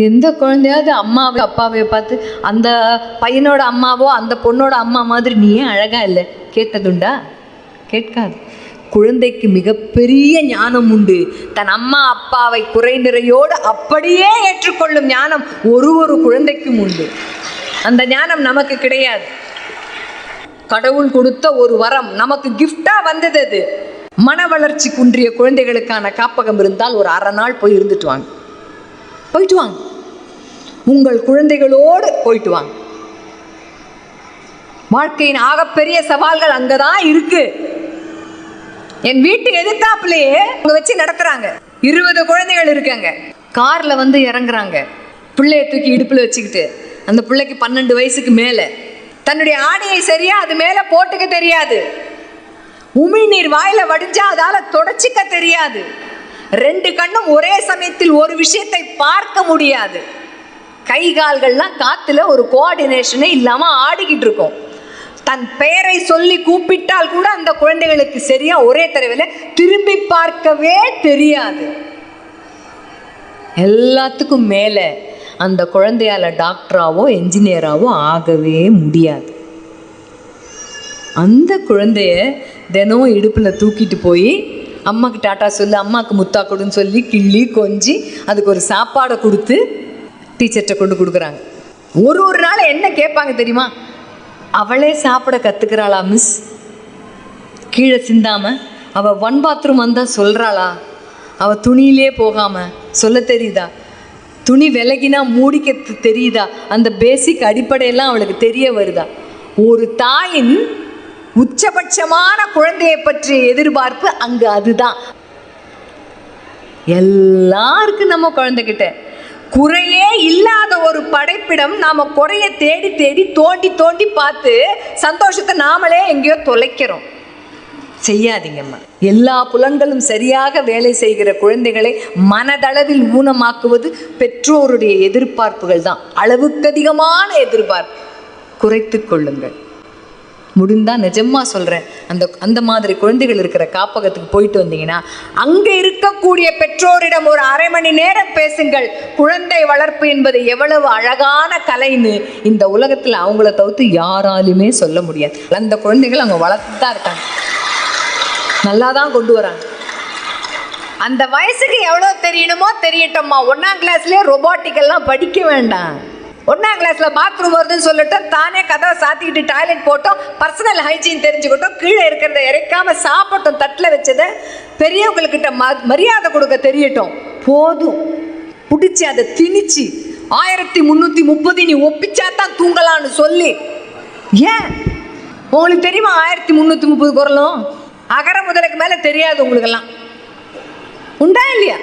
எந்த குழந்தையாவது அம்மாவை அப்பாவை பார்த்து அந்த பையனோட அம்மாவோ அந்த பொண்ணோட அம்மா மாதிரி நீ ஏன் அழகா இல்லை? கேட்டதுண்டா? கேட்காது. குழந்தைக்கு மிகப்பெரிய ஞானம் உண்டு. தன் அம்மா அப்பாவை குறை நிறையோடு அப்படியே ஏற்றுக்கொள்ளும் ஞானம் ஒரு ஒரு குழந்தைக்கும் உண்டு. அந்த ஞானம் நமக்கு கிடையாது. கடவுள் கொடுத்த ஒரு வரம் நமக்கு கிஃப்டா வந்தது அது. மன வளர்ச்சி குன்றிய குழந்தைகளுக்கான காப்பகம் இருந்தால் ஒரு அரை நாள் போய் இருந்துட்டு வாங்க. போயிட்டு வாங்க. உங்கள் குழந்தைகளோடு போயிட்டு வாங்க. வாழ்க்கையின் ஆகப்பெரிய சவால்கள் அங்கே தான் இருக்கு. என் வீட்டு எதிர்த்தாப்புலேயே அவங்க வச்சு நடத்துறாங்க. இருபது குழந்தைகள் இருக்காங்க. கார்ல வந்து இறங்குறாங்க. பிள்ளைய தூக்கி இடுப்புல வச்சுக்கிட்டு அந்த பிள்ளைக்கு பன்னெண்டு வயசுக்கு மேலே. தன்னுடைய ஆடையை சரியா அது மேலே போட்டுக்க தெரியாது. உமிழ்நீர் வாயில வடிஞ்சா அதால தொடச்சிக்க தெரியாது. ரெண்டு கண்ணும் ஒரே சமயத்தில் ஒரு விஷயத்தை பார்க்க முடியாது. கை கால்கள்லாம் காத்துல ஒரு கோஆர்டினேஷனே இல்லாம ஆடிக்கிட்டு இருக்கும். தன் பெயரை சொல்லி கூப்பிட்டால் கூட அந்த குழந்தைகளுக்கு சரியா ஒரே தடவையில் திரும்பி பார்க்கவே தெரியாது. எல்லாத்துக்கும் மேலே அந்த குழந்தையால டாக்டராவோ என்ஜினியராவோ ஆகவே முடியாது. அந்த குழந்தைய தினம் இடுப்பில் தூக்கிட்டு போய் அம்மாக்கு டாட்டா சொல்லு அம்மாவுக்கு முத்தா கொடுன்னு சொல்லி கிள்ளி கொஞ்சி அதுக்கு ஒரு சாப்பாடை கொடுத்து டீச்சர்கிட்ட கொண்டு கொடுக்குறாங்க. ஒரு ஒரு நாள் என்ன கேட்பாங்க தெரியுமா? அவளே சாப்பிட கற்றுக்கிறாளா மிஸ் கீழே சிந்தாமல் அவள் ஒன் பாத்ரூம் வந்தால் சொல்கிறாளா அவள் துணியிலே போகாமல் சொல்ல தெரியுதா? துணி விலகினா மூடிக்க தெரியுதா? அந்த பேசிக் அடிப்படையெல்லாம் அவளுக்கு தெரிய வருதா? ஒரு தாயின் உச்சபட்சமான குழந்தையை பற்றிய எதிர்பார்ப்பு அங்கு அதுதான். எல்லாருக்கும் நம்ம குழந்தைகிட்ட. குறையே இல்லாத ஒரு படைப்பிடம் நாம குறைய தேடி தேடி தோண்டி தோண்டி பார்த்து சந்தோஷத்தை நாமளே எங்கேயோ தொலைக்கிறோம். செய்யாதீங்கம்மா. எல்லா புலன்களும் சரியாக வேலை செய்கிற குழந்தைகளை மனதளவில் ஊனமாக்குவது பெற்றோருடைய எதிர்பார்ப்புகள் தான். அளவுக்கு அதிகமான எதிர்பார்ப்பு. குறைத்து கொள்ளுங்கள். முடிந்தா நிஜமா சொல்றேன். அந்த அந்த மாதிரி குழந்தைகள் இருக்கிற காப்பகத்துக்கு போயிட்டு வந்தீங்கன்னா அங்க இருக்கக்கூடிய பெற்றோரிடம் ஒரு அரை மணி நேரம் பேசுங்கள். குழந்தை வளர்ப்பு என்பது எவ்வளவு அழகான கலைன்னு இந்த உலகத்துல அவங்கள தவிர்த்து யாராலுமே சொல்ல முடியாது. அந்த குழந்தைகள் அவங்க வளர்த்து தான் இருக்காங்க. நல்லா தான் கொண்டு வராங்க. அந்த வயசுக்கு எவ்வளோ தெரியணுமோ தெரியட்டோம்மா. ஒன்றாம் கிளாஸ்லேயே ரொபாட்டிக் எல்லாம் படிக்க வேண்டாம். ஒன்றாம் கிளாஸில் பாத்ரூம் வருதுன்னு சொல்லட்டும் தானே கதவை சாத்திக்கிட்டு டாய்லெட் போட்டோம். பர்சனல் ஹைஜீன் தெரிஞ்சுக்கிட்டோம். கீழே இருக்கிறத இறைக்காம சாப்பிட்டோம். தட்டில் வச்சதை பெரியவங்கக்கிட்ட ம மரியாதை கொடுக்க தெரியட்டும். போதும். பிடிச்சி அதை திணிச்சு ஆயிரத்தி முந்நூற்றி முப்பது நீ ஒப்பிச்சா தான் தூங்கலான்னு சொல்லி. ஏன்? உங்களுக்கு தெரியுமா ஆயிரத்தி முந்நூற்றி முப்பது குரலும்? அகர முதலுக்கு மேலே தெரியாது உங்களுக்கெல்லாம். உண்டா இல்லையா?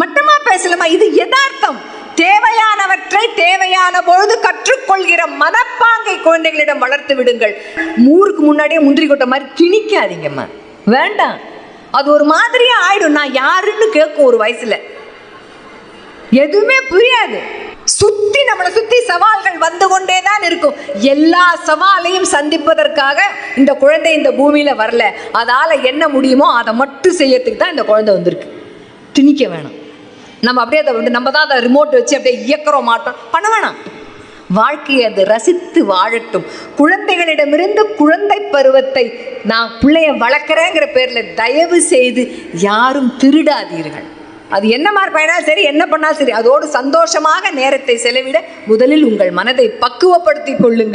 மட்டமாக பேசலாமா? இது யதார்த்தம். தேவையானவற்றை தேவையான பொழுது கற்றுக்கொள்கிற மனப்பாங்கை குழந்தைகளிடம் வளர்த்து விடுங்கள். ஊருக்கு முன்னாடியே முந்திரி கொட்டை மாதிரி திணிக்காதீங்கம்மா வேண்டாம். அது ஒரு மாதிரியே ஆயிடும். நான் யாருன்னு கேட்கும் ஒரு வயசுல. எதுவுமே புரியாது. சுத்தி நம்மளை சுத்தி சவால்கள் வந்து கொண்டே தான் இருக்கும். எல்லா சவாலையும் சந்திப்பதற்காக இந்த குழந்தை இந்த பூமியில வரல. அதால என்ன முடியுமோ அதை மட்டும் செய்யறதுக்கு தான் இந்த குழந்தை வந்திருக்கு. திணிக்க வேணாம். நம்ம அப்படியே அதை வந்து நம்ம தான் அதை ரிமோட் வச்சு அப்படியே இயக்கிறோம் மாட்டோம். பண்ண வேணாம். வாழ்க்கையை அது ரசித்து வாழட்டும். குழந்தைகளிடமிருந்து குழந்தை பருவத்தை நான் பிள்ளைய வளர்க்குறேங்கிற பேரில் தயவு செய்து யாரும் திருடாதீர்கள். அது என்ன மாதிரி பயனாலும் சரி என்ன பண்ணாலும் சரி அதோடு சந்தோஷமாக நேரத்தை செலவிட முதலில் உங்கள் மனதை பக்குவப்படுத்திக் கொள்ளுங்கள்.